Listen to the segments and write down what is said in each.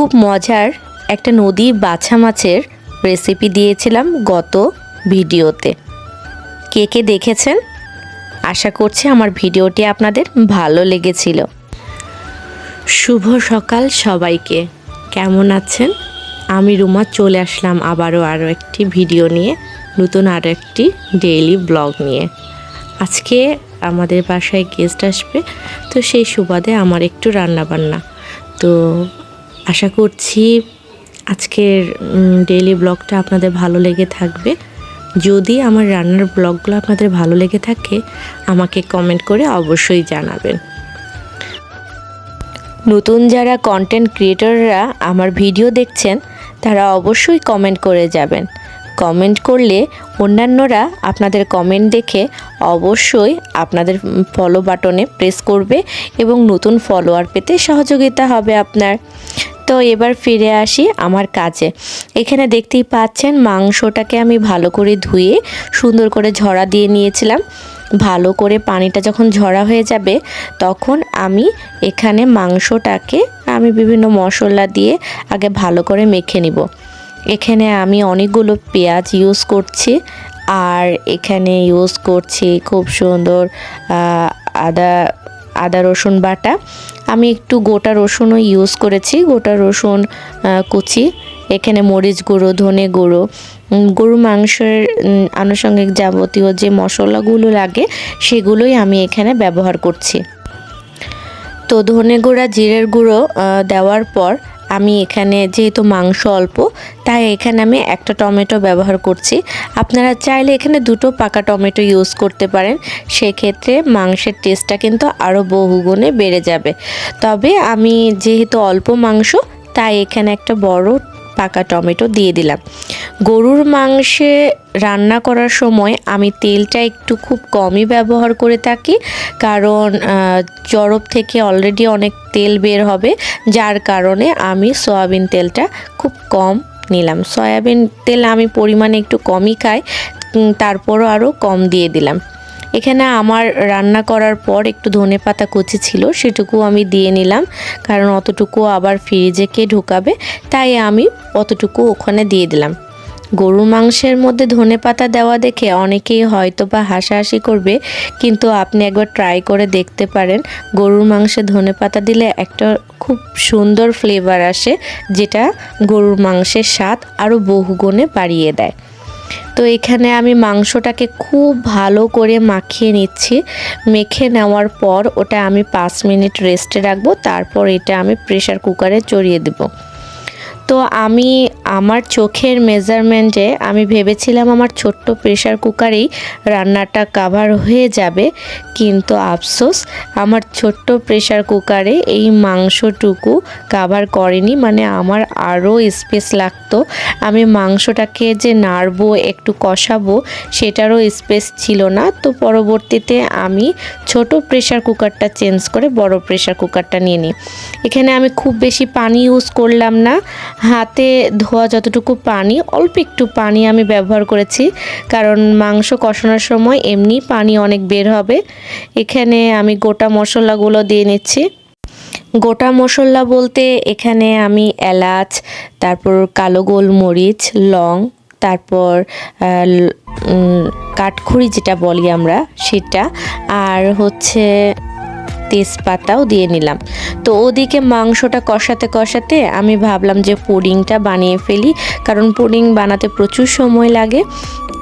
খুব মজার একটা নদী বাছা মাছের রেসিপি দিয়েছিলাম গত ভিডিওতে। কে কে দেখেছেন? আশা করছি আমার ভিডিওটি আপনাদের ভালো লেগেছিল। শুভ সকাল সবাইকে। কেমন আছেন? আমি রুমা, চলে আসলাম আবারও আরও একটি ভিডিও নিয়ে, নতুন আরও একটি ডেইলি ব্লগ নিয়ে। আজকে আমাদের বাসায় গেস্ট আসবে, তো সেই সুবাদে আমার একটু রান্না বান্না তো আশা করছি আজকের ডেইলি ব্লগটা আপনাদের ভালো লেগে থাকবে। যদি আমার রান্নার ব্লগগুলো আপনাদের ভালো লেগে থাকে, আমাকে কমেন্ট করে অবশ্যই জানাবেন। নতুন যারা কন্টেন্ট ক্রিয়েটররা আমার ভিডিও দেখছেন, তারা অবশ্যই কমেন্ট করে যাবেন। কমেন্ট করলে অন্যান্যরা আপনাদের কমেন্ট দেখে অবশ্যই আপনাদের ফলো বাটনে প্রেস করবে এবং নতুন ফলোয়ার পেতে সহযোগিতা হবে আপনার। তো এবার ফিরে আসি আমার কাজে। এখানে দেখতেই পাচ্ছেন মাংসটাকে আমি ভালো করে ধুয়ে সুন্দর করে ঝরা দিয়ে নিয়েছিলাম। ভালো করে পানিটা যখন ঝরা হয়ে যাবে তখন আমি এখানে মাংসটাকে আমি বিভিন্ন মশলা দিয়ে আগে ভালো করে মেখে নিব। এখানে আমি অনেকগুলো পেঁয়াজ ইউজ করছি আর এখানে ইউজ করছি খুব সুন্দর আদা আদা রসুন বাটা। আমি একটু গোটা রসুনও ইউজ করেছি, গোটা রসুন কুচি, এখানে মরিচ গুঁড়ো, ধনে গুঁড়ো। গরু মাংসের আনুষঙ্গিক যাবতীয় যে মশলাগুলো লাগে, সেগুলোই আমি এখানে ব্যবহার করছি। তো ধনে গুঁড়া, জিরের গুঁড়ো দেওয়ার পর আমি এখানে যেহেতু মাংস অল্প, তাই এখানে আমি একটা টমেটো ব্যবহার করছি। আপনারা চাইলে এখানে দুটো পাকা টমেটো ইউজ করতে পারেন, সেক্ষেত্রে মাংসের টেস্টটা কিন্তু আরও বহুগুণে বেড়ে যাবে। তবে আমি যেহেতু অল্প মাংস, তাই এখানে একটা বড় পাকা টমেটো দিয়ে দিলাম। গরুর মাংসে রান্না করার সময় আমি তেলটা একটু খুব কমই ব্যবহার করে থাকি, কারণ চরব থেকে অলরেডি অনেক তেল বের হবে, যার কারণে আমি সয়াবিন তেলটা খুব কম নিলাম। সয়াবিন তেল আমি পরিমাণে একটু কমই খাই তারপরও আরও কম দিয়ে দিলাম। এখানে আমার রান্না করার পর একটু ধনে পাতা কুচি ছিল, সেটুকু আমি দিয়ে নিলাম। কারণ অতটুকু আবার ফ্রিজে কে ঢুকাবে, তাই আমি অতটুকু ওখানে দিয়ে দিলাম। গরুর মাংসের মধ্যে ধনে পাতা দেওয়া দেখে অনেকেই হয়তো বা হাসাহাসি করবে, কিন্তু আপনি একবার ট্রাই করে দেখতে পারেন। গরুর মাংসে ধনে পাতা দিলে একটা খুব সুন্দর ফ্লেভার আসে, যেটা গরুর মাংসের স্বাদ আরও বহুগুণে বাড়িয়ে দেয়। তো এখানে আমি মাংসটাকে খুব ভালো করে মাখিয়ে নিচ্ছি। মেখে নেওয়ার পর ওটা আমি পাঁচ মিনিট রেস্টে রাখব। তারপর এটা আমি প্রেশার কুকারে চড়িয়ে দেবো। তো আমি আমার চোখের মেজারমেন্টে আমি ভেবেছিলাম আমার ছোট্ট প্রেশার কুকারেই রান্নাটা কাভার হয়ে যাবে। কিন্তু আফসোস, আমার ছোট্ট প্রেশার কুকারে এই মাংসটুকু কাভার করেনি। মানে আমার আরও স্পেস লাগতো। আমি মাংসটাকে যে নাড়বো, একটু কষাবো, সেটারও স্পেস ছিল না। তো পরবর্তীতে আমি ছোট প্রেশার কুকারটা চেঞ্জ করে বড় প্রেশার কুকারটা নিয়ে নিই। এখানে আমি খুব বেশি পানি ইউজ করলাম না। হাতে ধোয়া যতটুকু পানি, অল্প একটু পানি আমি ব্যবহার করেছি। কারণ মাংস কষানোর সময় এমনি পানি অনেক বের হবে। এখানে আমি গোটা মশলাগুলো দিয়ে নিচ্ছি। গোটা মশলা বলতে এখানে আমি এলাচ, তারপর কালো গোলমরিচ, লং, তারপর কাঠখড়ি যেটা বলি আমরা সেটা, আর হচ্ছে তেজপাতাও দিয়ে নিলাম। তো ওদিকে মাংসটা কষাতে কষাতে আমি ভাবলাম যে পুডিংটা বানিয়ে ফেলি, কারণ পুডিং বানাতে প্রচুর সময় লাগে।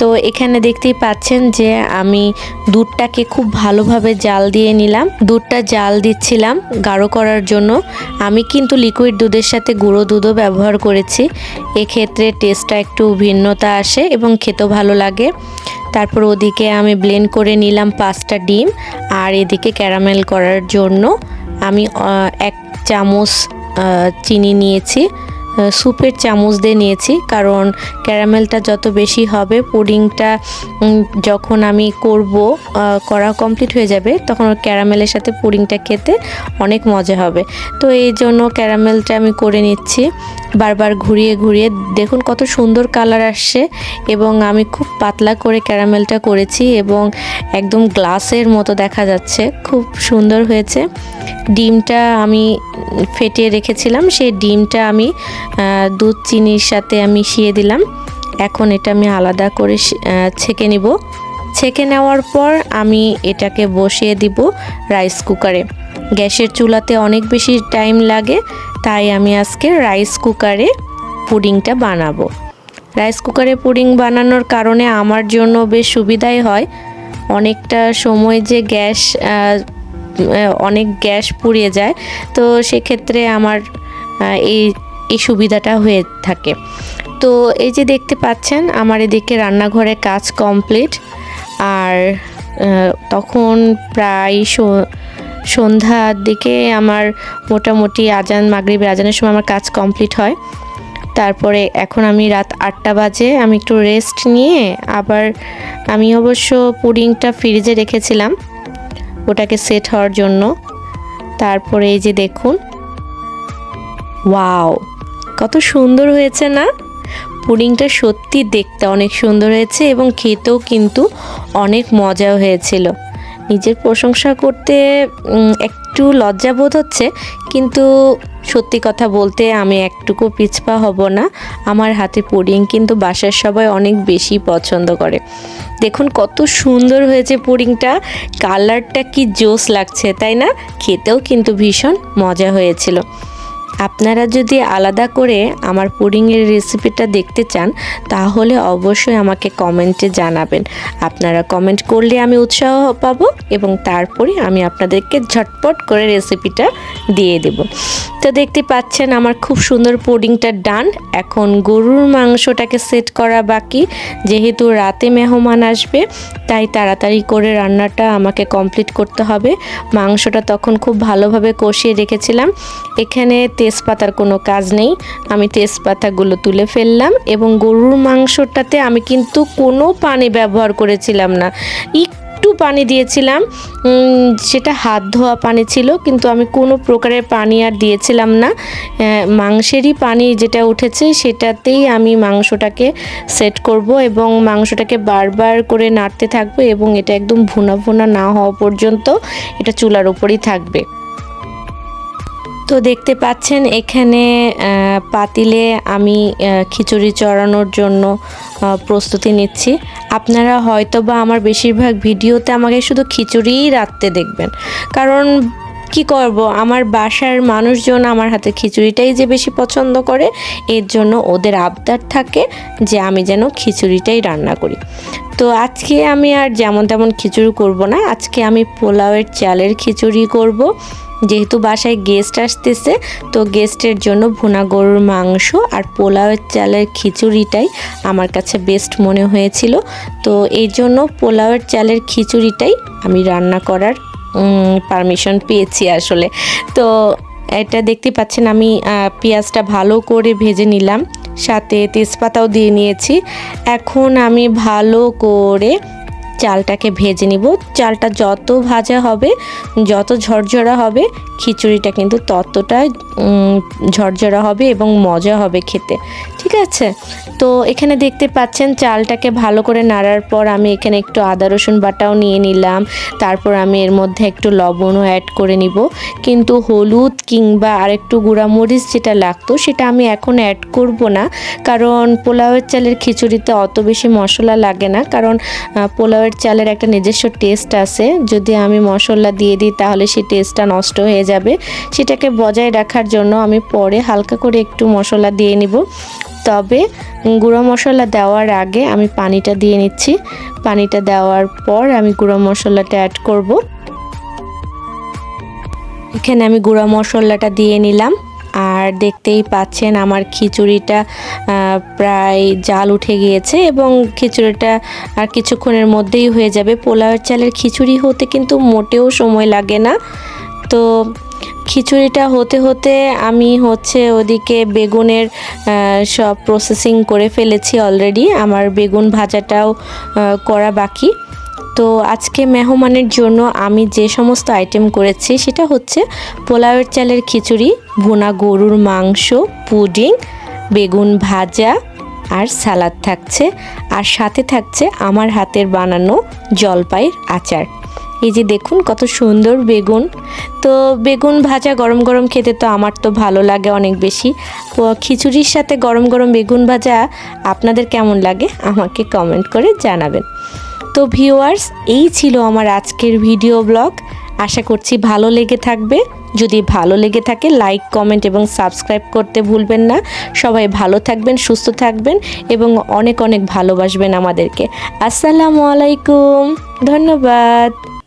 তো এখানে দেখতেই পাচ্ছেন যে আমি দুধটাকে খুব ভালোভাবে জাল দিয়ে নিলাম। দুধটা জাল দিচ্ছিলাম গাঢ় করার জন্য। আমি কিন্তু লিকুইড দুধের সাথে গুঁড়ো দুধও ব্যবহার করেছি। এক্ষেত্রে টেস্টটা একটু ভিন্নতা আসে এবং খেতেও ভালো লাগে। তারপর ওদিকে আমি ব্লেন্ড করে নিলাম পাঁচটা ডিম আর এদিকে ক্যারামেল করার জন্য আমি এক চামচ চিনি নিয়েছি। স্যুপের চামচ দিয়ে নিয়েছি, কারণ ক্যারামেলটা যত বেশি হবে, পুডিংটা যখন আমি করব করা কমপ্লিট হয়ে যাবে, তখন ওর ক্যারামেলের সাথে পুডিংটা খেতে অনেক মজা হবে। তো এই জন্য ক্যারামেলটা আমি করে নিচ্ছি। বারবার ঘুরিয়ে ঘুরিয়ে দেখুন কত সুন্দর কালার আসছে, এবং আমি খুব পাতলা করে ক্যারামেলটা করেছি, এবং একদম গ্লাসের মতো দেখা যাচ্ছে। খুব সুন্দর হয়েছে। ডিমটা আমি ফেটিয়ে রেখেছিলাম, সেই ডিমটা আমি দুধ চিনির সাথে আমি মিশিয়ে দিলাম। এখন এটা আমি আলাদা করে ছেঁকে নিব। ছেঁকে নেওয়ার পর আমি এটাকে বসিয়ে দিব রাইস কুকারে গ্যাসের চুলাতে অনেক বেশি টাইম লাগে, তাই আমি আজকে রাইস কুকারে পুডিংটা বানাবো। রাইস কুকারে পুডিং বানানোর কারণে আমার জন্য বেশ সুবিধাই হয়। অনেকটা সময় যে গ্যাস অনেক গ্যাস পুড়িয়ে যায়। তো সেক্ষেত্রে আমার এই এই সুবিধাটা হয়ে থাকে। তো এই যে দেখতে পাচ্ছেন, আমার এদিকে রান্নাঘরে কাজ কমপ্লিট। আর তখন প্রায় সন্ধ্যার দিকে আমার মোটামুটি আজান, মাগরিবের আজানের সময় আমার কাজ কমপ্লিট হয়। তারপরে এখন আমি রাত আটটা বাজে, আমি একটু রেস্ট নিয়ে আবার আমি অবশ্য পুডিংটা ফ্রিজে রেখেছিলাম। ওটাকে সেট হওয়ার জন্য। তারপরে এই যে দেখুন। ওয়াও, কত সুন্দর হয়েছে না? পুডিংটা সত্যি দেখতে অনেক সুন্দর হয়েছে এবং খেতেও কিন্তু অনেক মজাও হয়েছিল। নিজের প্রশংসা করতে একটু লজ্জা বোধ হচ্ছে, কিন্তু সত্যি কথা বলতে আমি একটুকু পিছপা হব না। আমার হাতে পুডিং কিন্তু বাসার সবাই অনেক বেশি পছন্দ করে। দেখুন কত সুন্দর হয়েছে পুডিংটা। কালারটা কি জোস লাগছে, তাই না? খেতেও কিন্তু ভীষণ মজা হয়েছিল। আপনারা যদি আলাদা করে আমার পুডিংয়ের রেসিপিটা দেখতে চান, তাহলে অবশ্যই আমাকে কমেন্টে জানাবেন। আপনারা কমেন্ট করলে আমি উৎসাহ পাবো এবং তারপরে আমি আপনাদেরকে ঝটপট করে রেসিপিটা দিয়ে দেব। তো দেখতে পাচ্ছেন আমার খুব সুন্দর পুডিংটা ডান। এখন গরুর মাংসটাকে সেট করা বাকি। যেহেতু রাতে মেহমান আসবে, তাই তাড়াতাড়ি করে রান্নাটা আমাকে কমপ্লিট করতে হবে। মাংসটা তখন খুব ভালোভাবে কষিয়ে রেখেছিলাম। এখানে তেজপাতার কোনো কাজ নেই। আমি তেজপাতাগুলো তুলে ফেললাম এবং গরুর মাংসটাতে আমি কিন্তু কোনো পানি ব্যবহার করেছিলাম না। একটু পানি দিয়েছিলাম সেটা হাত ধোয়া পানি ছিল, কিন্তু আমি কোনো প্রকারের পানি আর দিয়েছিলাম না। মাংসেরই পানি যেটা উঠেছে সেটাতেই আমি মাংসটাকে সেট করব এবং মাংসটাকে বারবার করে নাড়তে থাকব এবং এটা একদম ভুনা ভুনা না হওয়া পর্যন্ত এটা চুলার উপরই থাকবে। তো দেখতে পাচ্ছেন এখানে পাতিলে আমি খিচুড়ি চড়ানোর জন্য প্রস্তুতি নিচ্ছি। আপনারা হয়তো বা আমার বেশিরভাগ ভিডিওতে আমাকে শুধু খিচুড়িই রাখতে দেখবেন। কারণ কি করব, আমার বাসার মানুষজন আমার হাতে খিচুড়িটাই যে বেশি পছন্দ করে, এর জন্য ওদের আবদার থাকে যে আমি যেন খিচুড়িটাই রান্না করি। তো আজকে আমি আর যেমন তেমন খিচুড়ি করব না, আজকে আমি পোলাওয়ের চালের খিচুড়ি করব। যেহেতু বাসায় গেস্ট আসতেছে, তো গেস্টের জন্য ভুনা গরুর মাংস আর পোলাওয়ের চালের খিচুড়িটাই আমার কাছে বেস্ট মনে হয়েছিল। তো এই জন্য পোলাওয়ের চালের খিচুড়িটাই আমি রান্না করার পারমিশন পেয়েছি আসলে। তো এটা দেখতে পাচ্ছেন আমি পেঁয়াজটা ভালো করে ভেজে নিলাম, সাথে তেজপাতাও দিয়ে নিয়েছি। এখন আমি ভালো করে চালটাকে ভেজে নিব। চালটা যত ভাজা হবে যত ঝরঝরা হবে খিচুড়িটা কিন্তু ততটা ঝরঝরা হবে এবং মজা হবে খেতে। ঠিক আছে? তো এখানে দেখতে পাচ্ছেন চালটাকে ভালো করে নাড়ার পর আমি এখানে একটু আদা রসুন বাটাও নিয়ে নিলাম। তারপর আমি এর মধ্যে একটু লবণও অ্যাড করে নিব। কিন্তু হলুদ কিংবা আরেকটু গুঁড়ামরিচ যেটা লাগতো সেটা আমি এখন অ্যাড করব না। কারণ পোলাওয়ের চালের খিচুড়িতে অত বেশি মশলা লাগে না। কারণ আহ, পোলাওয়ের চালের একটা নিজস্ব টেস্ট আছে। যদি আমি মশলা দিয়ে দিই, তাহলে সেই টেস্টটা নষ্ট হয়ে যাবে। সেটাকে বজায় রাখার জন্য আমি পরে হালকা করে একটু মশলা দিয়ে নিব। তবে গুঁড়ো মশলা দেওয়ার আগে আমি পানিটা দিয়ে নিচ্ছি। পানিটা দেওয়ার পর আমি গুঁড়ো মশলাটা অ্যাড করব। এখানে আমি গুঁড়ো মশলাটা দিয়ে নিলাম। আর দেখতেই পাচ্ছেন আমার খিচুড়িটা প্রায় জাল উঠে গিয়েছে এবং খিচুড়িটা আর কিছুক্ষণের মধ্যেই হয়ে যাবে। পোলাওয়ের চালের খিচুড়ি হতে কিন্তু মোটেও সময় লাগে না। তো খিচুড়িটা হতে হতে আমি হচ্ছে ওদিকে বেগুনের সব প্রসেসিং করে ফেলেছি অলরেডি আমার বেগুন ভাজাটাও করা বাকি। তো আজকে মেহমানের জন্য আমি যে সমস্ত আইটেম করেছি, সেটা হচ্ছে পোলাওয়ের চালের খিচুড়ি, ভুনা গরুর মাংস, পুডিং, বেগুন ভাজা আর সালাদ থাকছে। আর সাথে থাকছে আমার হাতের বানানো জলপাইয়ের আচার। এই যে দেখুন কত সুন্দর বেগুন। তো বেগুন ভাজা গরম গরম খেতে তো আমার তো ভালো লাগে অনেক বেশি। খিচুড়ির সাথে গরম গরম বেগুন ভাজা আপনাদের কেমন লাগে আমাকে কমেন্ট করে জানাবেন। তো ভিউয়ার্স এই ছিল আমার আজকের ভিডিও ব্লগ আশা করছি ভালো লেগে থাকবে। যদি ভালো লেগে থাকে লাইক কমেন্ট এবং সাবস্ক্রাইব করতে ভুলবেন না। সবাই ভালো থাকবেন, সুস্থ থাকবেন এবং অনেক অনেক ভালোবাসবেন আমাদেরকে। আসসালামু আলাইকুম। ধন্যবাদ।